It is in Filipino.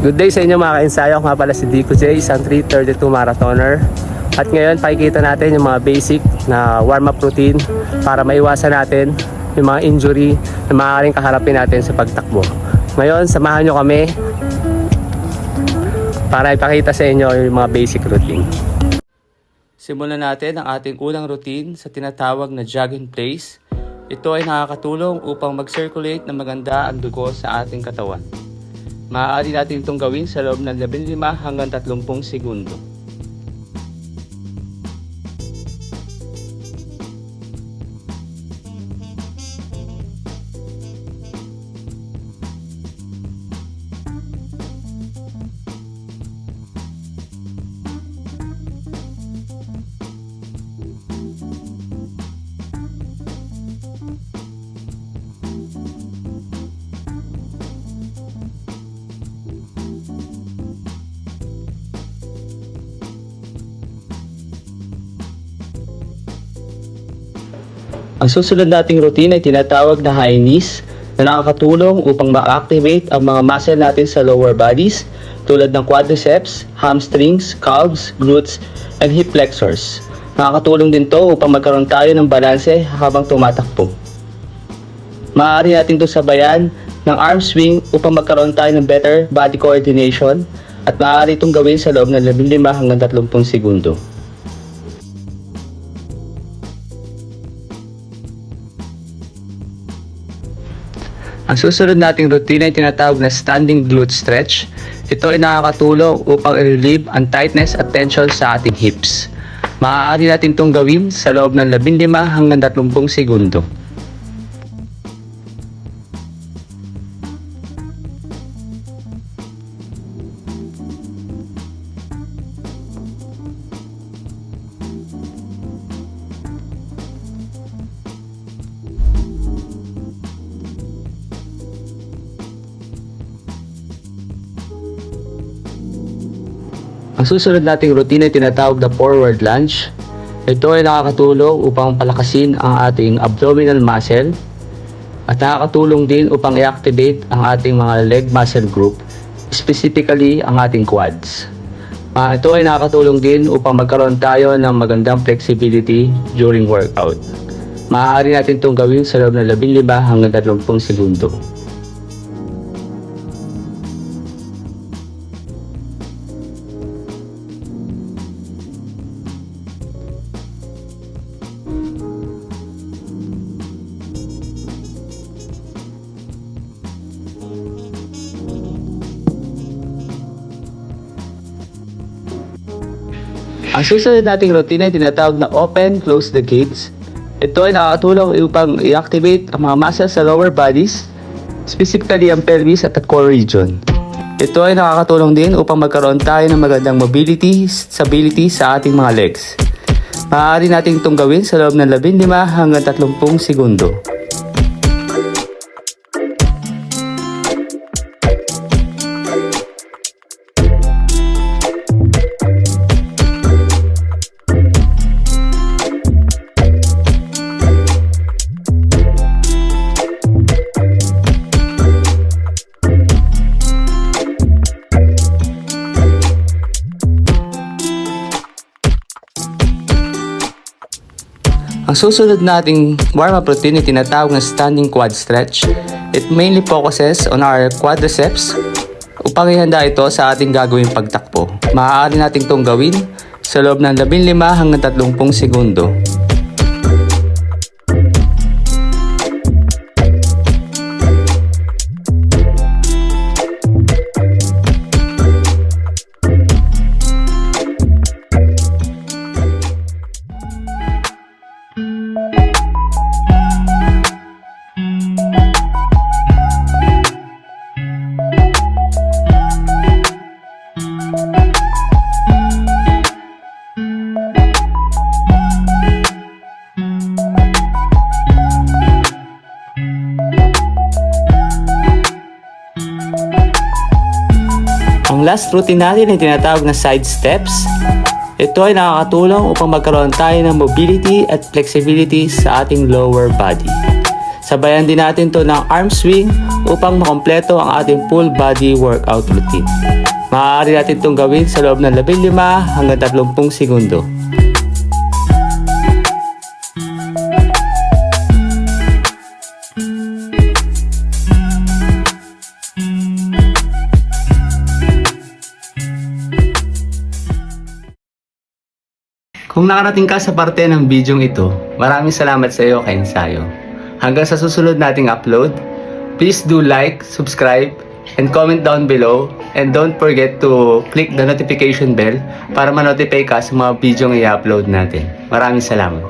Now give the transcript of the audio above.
Good day sa inyo mga ka-ensayo. Ako nga pala si Dico J, isang 332 marathoner. At ngayon, pakikita natin yung mga basic na warm-up routine para maiwasan natin yung mga injury na maaaring kaharapin natin sa pagtakbo. Ngayon, samahan nyo kami para ipakita sa inyo yung mga basic routine. Simulan natin ang ating unang routine sa tinatawag na jog in place. Ito ay nakakatulong upang mag-circulate na maganda ang dugo sa ating katawan. Maaari natin itong gawin sa loob ng 15 hanggang 30 segundo. Ang susunod nating routine ay tinatawag na high knees na nakakatulong upang ma-activate ang mga muscle natin sa lower bodies tulad ng quadriceps, hamstrings, calves, glutes, and hip flexors. Nakakatulong din to upang magkaroon tayo ng balanse habang tumatakbo. Maaari natin ito sabayan ng arm swing upang magkaroon tayo ng better body coordination at maaari itong gawin sa loob ng 15 hanggang 30 segundo. Ang susunod nating routine ay tinatawag na standing glute stretch. Ito ay nakakatulong upang i-relieve ang tightness at tension sa ating hips. Maaari natin itong gawin sa loob ng 15 hanggang 30 segundo. Ang susunod nating routine ay tinatawag na forward lunge. Ito ay nakakatulong upang palakasin ang ating abdominal muscle at nakakatulong din upang i-activate ang ating mga leg muscle group, specifically ang ating quads. Ah, ito ay nakakatulong din upang magkaroon tayo ng magandang flexibility during workout. Maaari natin itong gawin sa loob ng 15 hanggang 30 segundo. Ang susunod nating routine ay tinatawag na open, close the gates. Ito ay nakakatulong upang i-activate ang mga muscles sa lower bodies, specifically ang pelvis at the core region. Ito ay nakakatulong din upang magkaroon tayo ng magandang mobility, stability sa ating mga legs. Maaari natin itong gawin sa loob ng 15 hanggang 30 segundo. Ang susunod nating warm-up routine ay tinatawag na standing quad stretch. It mainly focuses on our quadriceps upang ihanda ito sa ating gagawing pagtakbo. Maaari nating itong gawin sa loob ng 15 hanggang 30 segundo. Ang last routine natin ay tinatawag na side steps. Ito ay nakakatulong upang magkaroon tayo ng mobility at flexibility sa ating lower body. Sabayan din natin to ng arm swing upang makompleto ang ating full body workout routine. Maaari natin itong gawin sa loob ng 15 hanggang 30 segundo. Kung nakarating ka sa parte ng bidyong ito, maraming salamat sa iyo kay Ensayo. Hanggang sa susunod nating upload, please do like, subscribe, and comment down below. And don't forget to click the notification bell para ma-notify ka sa mga bidyong i-upload natin. Maraming salamat.